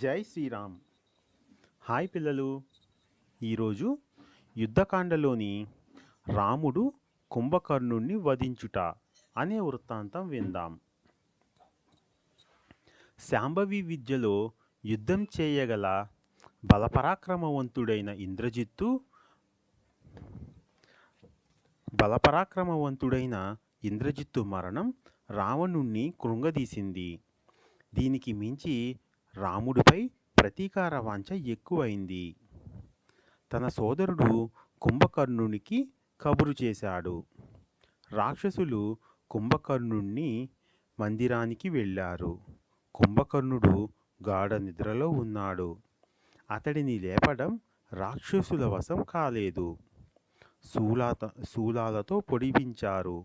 జై శ్రీరామ్. హాయ్ పిల్లలు. ఈరోజు యుద్ధకాండలోని రాముడు కుంభకర్ణుణ్ణి వధించుట అనే వృత్తాంతం విందాం. శాంభవి విద్యలో యుద్ధం చేయగల బలపరాక్రమవంతుడైన ఇంద్రజిత్తు బలపరాక్రమవంతుడైన ఇంద్రజిత్తు మరణం రావణుణ్ణి కృంగదీసింది. దీనికి మించి రాముడిపై ప్రతీకార వాంఛ ఎక్కువైంది. తన సోదరుడు కుంభకర్ణునికి కబురు చేశాడు. రాక్షసులు కుంభకర్ణుణ్ణి మందిరానికి వెళ్ళారు. కుంభకర్ణుడు గాఢ నిద్రలో ఉన్నాడు. అతడిని లేపడం రాక్షసుల వశం కాలేదు. శూలాత శూలాలతో పొడిపించారు.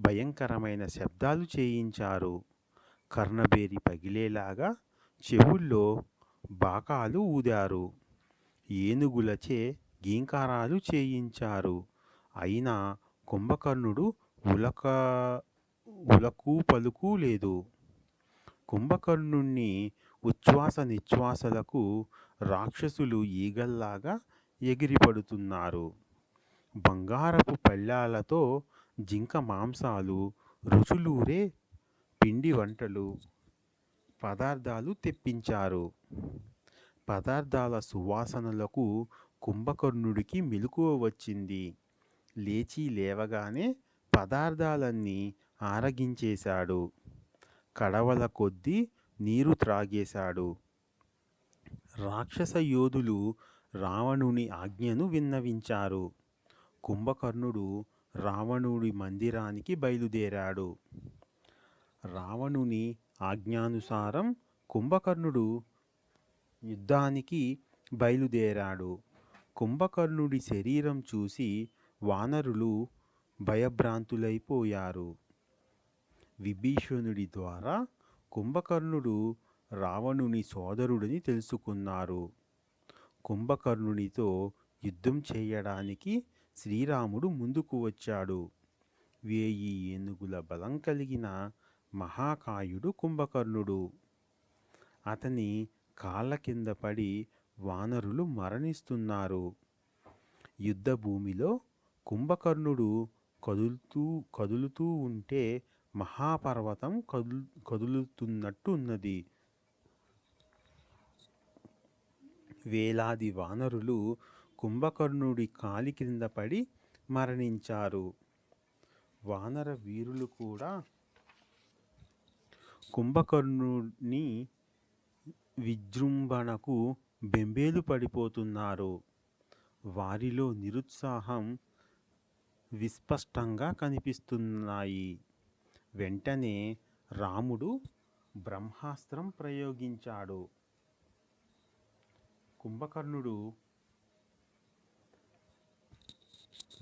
భయంకరమైన శబ్దాలు చేయించారు. కర్ణబేరి పగిలేలాగా చెవుల్లో బాకాలు ఊదారు. ఏనుగులచే గీంకారాలు చేయించారు. అయినా కుంభకర్ణుడు ఉలక ఉలకు పలుకు లేదు. కుంభకర్ణుణ్ణి ఉచ్ఛ్వాస నిశ్వాసలకు రాక్షసులు ఈగల్లాగా ఎగిరిపడుతున్నారు. బంగారపు పళ్ళాలతో జింక మాంసాలు రుచులూరే పిండి వంటలు. పదార్థాలు తెప్పించారు. పదార్థాల సువాసనలకు కుంభకర్ణుడికి మెలకువ వచ్చింది. లేచి లేవగానే పదార్థాలన్నీ ఆరగించేశాడు. కడవల కొద్దీ నీరు త్రాగేశాడు. రాక్షస యోధులు రావణుని ఆజ్ఞను విన్నవించారు. కుంభకర్ణుడు రావణుడి మందిరానికి బయలుదేరాడు. రావణుని ఆజ్ఞానుసారం కుంభకర్ణుడు యుద్ధానికి బయలుదేరాడు. కుంభకర్ణుడి శరీరం చూసి వానరులు భయభ్రాంతులైపోయారు. విభీషణుడి ద్వారా కుంభకర్ణుడు రావణుని సోదరుడిని తెలుసుకున్నారు. కుంభకర్ణునితో యుద్ధం చేయడానికి శ్రీరాముడు ముందుకు వచ్చాడు. వేయి ఏనుగుల బలం కలిగిన మహాకాయుడు కుంభకర్ణుడు. అతని కాళ్ళ కింద పడి వానరులు మరణిస్తున్నారు. యుద్ధభూమిలో కుంభకర్ణుడు కదులుతూ కదులుతూ ఉంటే మహాపర్వతం కదులు కదులుతున్నట్టు ఉన్నది వేలాది వానరులు కుంభకర్ణుడి కాలి క్రింద పడి మరణించారు. వానర వీరులు కూడా కుంభకర్ణుని విజృంభణకు బెంబేలు పడిపోతున్నారు. వారిలో నిరుత్సాహం విస్పష్టంగా కనిపిస్తున్నాయి. వెంటనే రాముడు బ్రహ్మాస్త్రం ప్రయోగించాడు. కుంభకర్ణుడు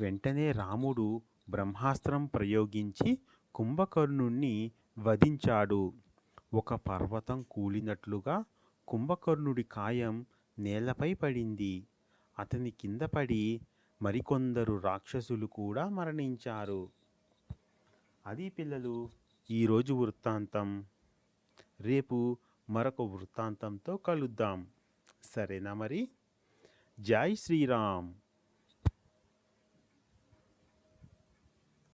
వెంటనే రాముడు బ్రహ్మాస్త్రం ప్రయోగించి కుంభకర్ణుణ్ణి వధించాడు. ఒక పర్వతం కూలినట్లుగా కుంభకర్ణుడి కాయం నేలపై పడింది. అతని కింద పడి మరికొందరు రాక్షసులు కూడా మరణించారు. అది పిల్లలు ఈరోజు వృత్తాంతం. రేపు మరొక వృత్తాంతంతో కలుద్దాం. సరేనా మరి? జై శ్రీరామ్.